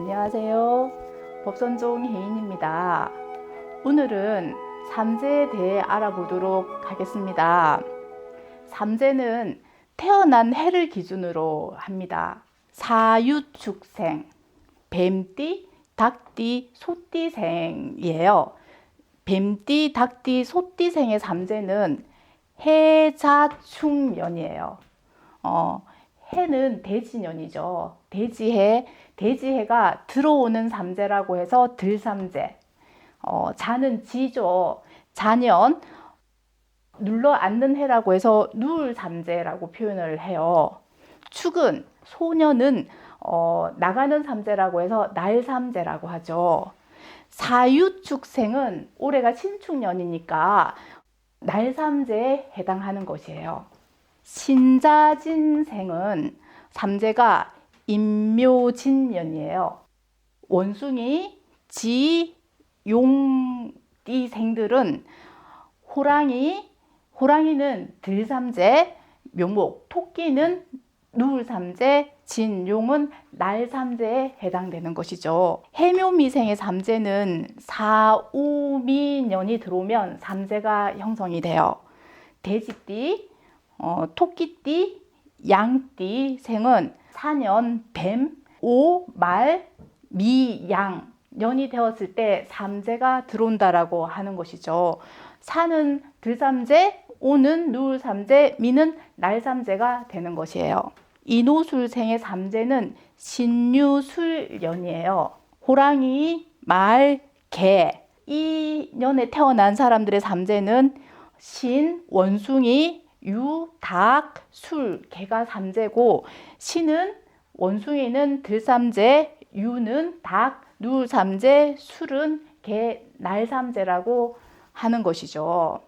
안녕하세요. 법선종 혜인입니다. 오늘은 삼재에 대해 알아보도록 하겠습니다. 삼재는 태어난 해를 기준으로 합니다. 사유축생, 뱀띠, 닭띠, 소띠생이에요. 뱀띠, 닭띠, 소띠생의 삼재는 해자충년이에요. 어, 해는 대지년이죠. 대지해, 대지해가 들어오는 삼재라고 해서 들삼재. 어, 자는 지죠. 자년, 눌러 앉는 해라고 해서 누울 삼재라고 표현을 해요. 축은, 소년은 어, 나가는 삼재라고 해서 날삼재라고 하죠. 사유축생은 올해가 신축년이니까 날삼재에 해당하는 것이에요. 신자진생은 삼재가 임묘진년이에요. 원숭이, 지, 용, 띠생들은 호랑이, 호랑이는 들삼재, 묘목, 토끼는 누울삼재, 진용은 날삼재에 해당되는 것이죠. 해묘미생의 삼재는 사오미년이 들어오면 삼재가 형성이 돼요. 돼지띠, 어, 토끼띠, 양띠 생은 사년, 뱀, 오, 말, 미, 양 년이 되었을 때 삼재가 들어온다라고 하는 것이죠. 사는 들삼재, 오는 누울삼재, 미는 날삼재가 되는 것이에요. 이노술생의 삼재는 신유술년이에요. 호랑이, 말, 개. 이 년에 태어난 사람들의 삼재는 신, 원숭이, 유, 닭, 술, 개가 삼재고 신은 원숭이는 들삼재, 유는 닭, 누 삼재, 술은 개, 날 삼재라고 하는 것이죠.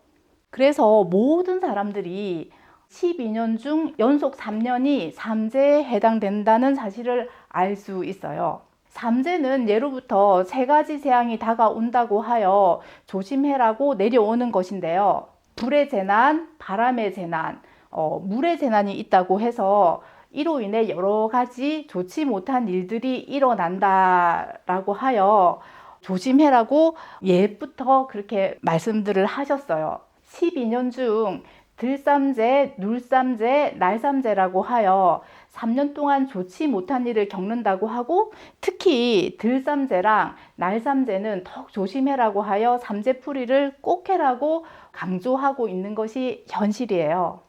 그래서 모든 사람들이 12년 중 연속 3년이 삼재에 해당된다는 사실을 알 수 있어요. 삼재는 예로부터 세 가지 재앙이 다가온다고 하여 조심해라고 내려오는 것인데요. 불의 재난, 바람의 재난, 어, 물의 재난이 있다고 해서 이로 인해 여러 가지 좋지 못한 일들이 일어난다라고 하여 조심해라고 옛부터 그렇게 말씀들을 하셨어요. 12년 중 들삼재, 눌삼재, 날삼재라고 하여 3년 동안 좋지 못한 일을 겪는다고 하고 특히 들삼재랑 날삼재는 더욱 조심해라고 하여 삼재풀이를 꼭 해라고 강조하고 있는 것이 현실이에요.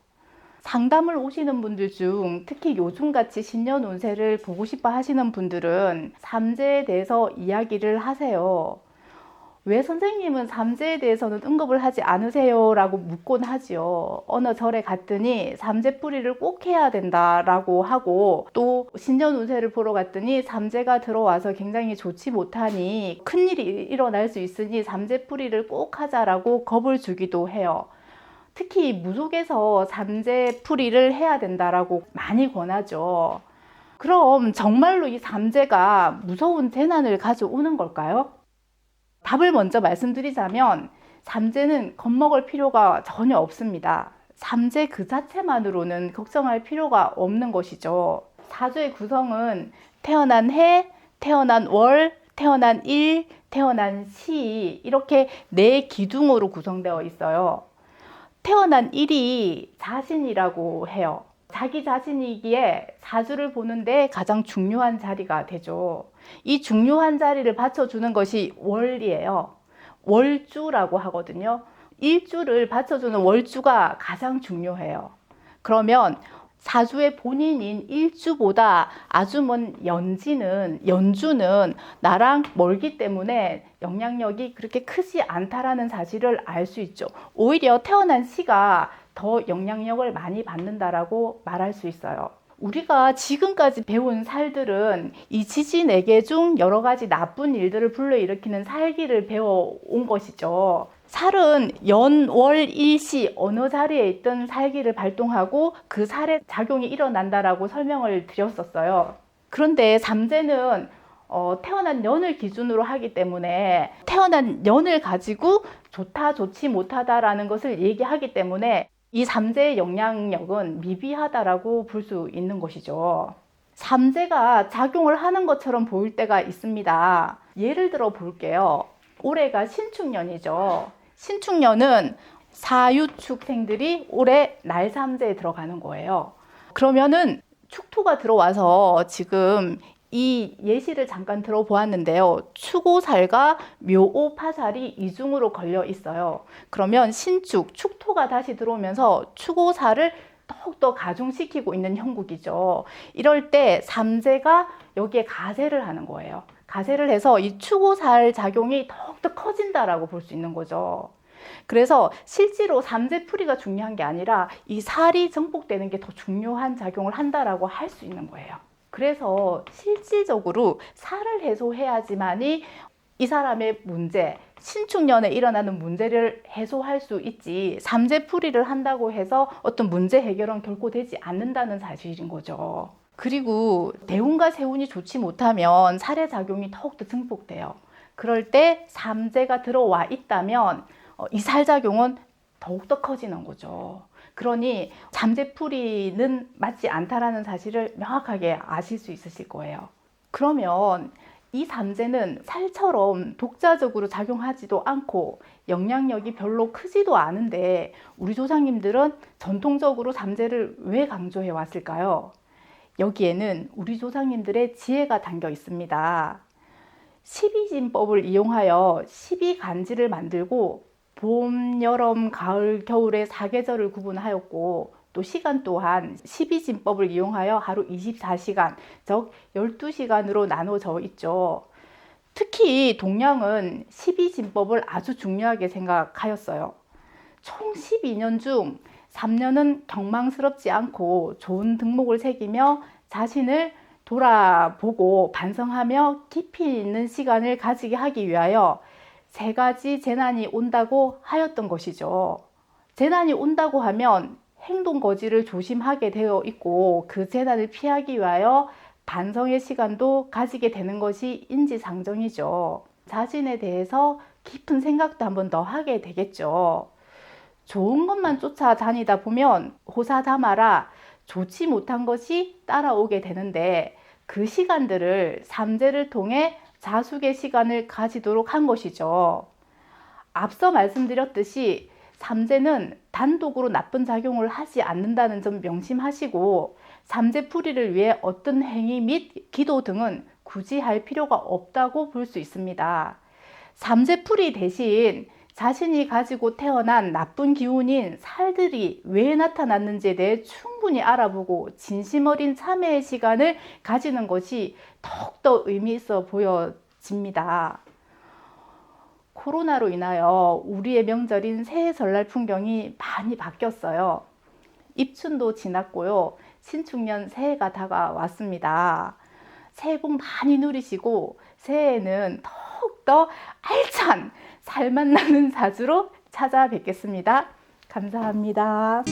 상담을 오시는 분들 중 특히 요즘같이 신년 운세를 보고 싶어 하시는 분들은 삼재에 대해서 이야기를 하세요. 왜 선생님은 삼재에 대해서는 응급을 하지 않으세요? 라고 묻곤 하지요. 어느 절에 갔더니 삼재 뿌리를 꼭 해야 된다라고 하고 또 신년 운세를 보러 갔더니 삼재가 들어와서 굉장히 좋지 못하니 큰일이 일어날 수 있으니 삼재 뿌리를 꼭 하자라고 겁을 주기도 해요. 특히 무속에서 삼재 풀이를 해야 된다라고 많이 권하죠. 그럼 정말로 이 삼재가 무서운 재난을 가져오는 걸까요? 답을 먼저 말씀드리자면 삼재는 겁먹을 필요가 전혀 없습니다. 삼재 그 자체만으로는 걱정할 필요가 없는 것이죠. 사주의 구성은 태어난 해, 태어난 월, 태어난 일, 태어난 시 이렇게 네 기둥으로 구성되어 있어요. 태어난 일이 자신이라고 해요. 자기 자신이기에 사주를 보는데 가장 중요한 자리가 되죠. 이 중요한 자리를 받쳐주는 것이 월이에요. 월주라고 하거든요. 일주를 받쳐주는 월주가 가장 중요해요. 그러면 사주의 본인인 일주보다 아주 먼 연지는 연주는 나랑 멀기 때문에 영향력이 그렇게 크지 않다라는 사실을 알 수 있죠. 오히려 태어난 시가 더 영향력을 많이 받는다라고 말할 수 있어요. 우리가 지금까지 배운 살들은 이개중 여러 가지 나쁜 일들을 불러일으키는 살기를 배워온 것이죠. 살은 연, 월, 일시 어느 자리에 있던 살기를 발동하고 그 살의 작용이 일어난다라고 설명을 드렸었어요. 그런데 삼재는 어, 태어난 년을 기준으로 하기 때문에 태어난 년을 가지고 좋다, 좋지 못하다라는 것을 얘기하기 때문에 이 삼재의 영향력은 미비하다라고 볼 수 있는 것이죠. 삼재가 작용을 하는 것처럼 보일 때가 있습니다. 예를 들어 볼게요. 올해가 신축년이죠. 신축년은 사유축생들이 올해 날삼재에 들어가는 거예요. 그러면은 축토가 들어와서 지금 이 예시를 잠깐 들어보았는데요. 추고살과 묘오파살이 이중으로 걸려 있어요. 그러면 신축, 축토가 다시 들어오면서 추고살을 더욱더 가중시키고 있는 형국이죠. 이럴 때 삼재가 여기에 가세를 하는 거예요. 가세를 해서 이 추고살 작용이 더욱더 커진다라고 볼 수 있는 거죠. 그래서 실제로 삼재풀이가 중요한 게 아니라 이 살이 정복되는 게 더 중요한 작용을 한다라고 할 수 있는 거예요. 그래서 실질적으로 살을 해소해야지만이 이 사람의 문제, 신축년에 일어나는 문제를 해소할 수 있지 삼재풀이를 한다고 해서 어떤 문제 해결은 결코 되지 않는다는 사실인 거죠. 그리고 대운과 세운이 좋지 못하면 살의 작용이 더욱더 증폭돼요. 그럴 때 삼재가 들어와 있다면 어, 이 살 작용은 더욱더 커지는 거죠. 그러니 잠재풀이는 맞지 않다라는 사실을 명확하게 아실 수 있으실 거예요. 그러면 이 삼재는 살처럼 독자적으로 작용하지도 않고 영향력이 별로 크지도 않은데 우리 조상님들은 전통적으로 삼재를 왜 강조해 왔을까요? 여기에는 우리 조상님들의 지혜가 담겨 있습니다. 십이진법을 이용하여 십이간지를 만들고 봄, 여름, 가을, 겨울의 사계절을 구분하였고 또 시간 또한 12진법을 이용하여 하루 24시간, 즉 12시간으로 나눠져 있죠. 특히 동양은 12진법을 아주 중요하게 생각하였어요. 총 12년 중 3년은 경망스럽지 않고 좋은 득목을 새기며 자신을 돌아보고 반성하며 깊이 있는 시간을 가지게 하기 위하여 세 가지 재난이 온다고 하였던 것이죠. 재난이 온다고 하면 행동 거지를 조심하게 되어 있고 그 재난을 피하기 위하여 반성의 시간도 가지게 되는 것이 인지상정이죠. 자신에 대해서 깊은 생각도 한 번 더 하게 되겠죠. 좋은 것만 쫓아다니다 보면 호사다마라 좋지 못한 것이 따라오게 되는데 그 시간들을 삼재를 통해 자숙의 시간을 가지도록 한 것이죠. 앞서 말씀드렸듯이 삼재는 단독으로 나쁜 작용을 하지 않는다는 점 명심하시고 삼재풀이를 위해 어떤 행위 및 기도 등은 굳이 할 필요가 없다고 볼 수 있습니다. 삼재풀이 대신 자신이 가지고 태어난 나쁜 기운인 살들이 왜 나타났는지에 대해 충 분히 알아보고 진심 어린 참회의 시간을 가지는 것이 더욱더 의미 있어 보여집니다. 코로나로 인하여 우리의 명절인 새해 설날 풍경이 많이 바뀌었어요. 입춘도 지났고요. 신축년 새해가 다가왔습니다. 새해 복 많이 누리시고 새해에는 더욱더 알찬 살맛 나는 사주로 찾아뵙겠습니다. 감사합니다.